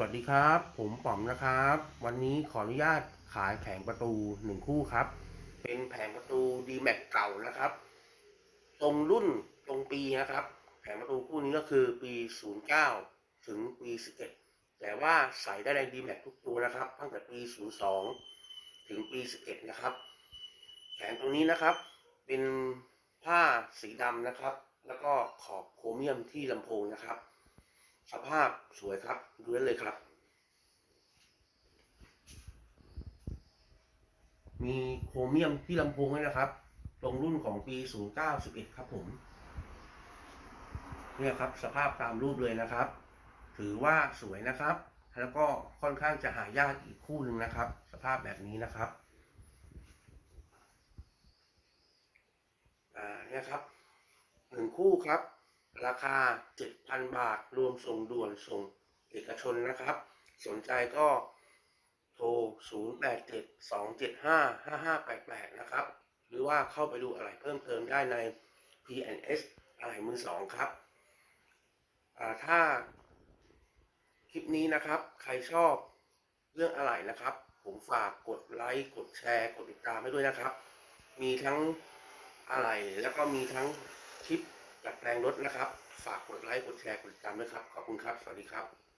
วัสดีครับ ผมป๋อมนะครับ วันนี้ขออนุญาตขายแผงประตูหนึ่งคู่ครับ เป็นแผงประตู d m a x เก่านะครับ ตรงรุ่นตรงปีนะครับ แผงประตูคู่นี้ก็คือปี 09 ถึงปี 11 แต่ว่าใส่ได้ใน d m a x ทุกตัวนะครับ ตั้งแต่ปี 02 ถึงปี 11 นะครับ แผงตรงนี้นะครับ เป็นผ้าสีดำนะครับ แล้วก็ขอบโครเมียมที่ลำโพงนะครับ สภาพสวยครับดูได้เลยครับ มีโครเมียมที่ลำโพงด้วยนะครับ ตรงรุ่นของปี 0911 ครับผม เนี่ยครับสภาพตามรูปเลยนะครับ ถือว่าสวยนะครับ แล้วก็ค่อนข้างจะหายากอีกคู่หนึ่งนะครับ สภาพแบบนี้นะครับ อ่าเนี่ยครับหนึ่งคู่ครับ ราคา 7,000 บาท รวมส่งด่วนส่งเอกชนนะครับ สนใจก็โทร 0872755588 นะครับ หรือว่าเข้าไปดูอะไรเพิ่มเติมได้ใน PNS อะไรมือสองครับ ถ้าคลิปนี้นะครับ ใครชอบเรื่องอะไรนะครับ ผมฝากกดไลค์ กดแชร์ กดติดตามให้ด้วยนะครับ มีทั้งอะไรแล้วก็มีทั้งคลิป ดัดแปลงรถนะครับ ฝากกดไลค์กดแชร์กดติดตามด้วยครับ ขอบคุณครับ สวัสดีครับ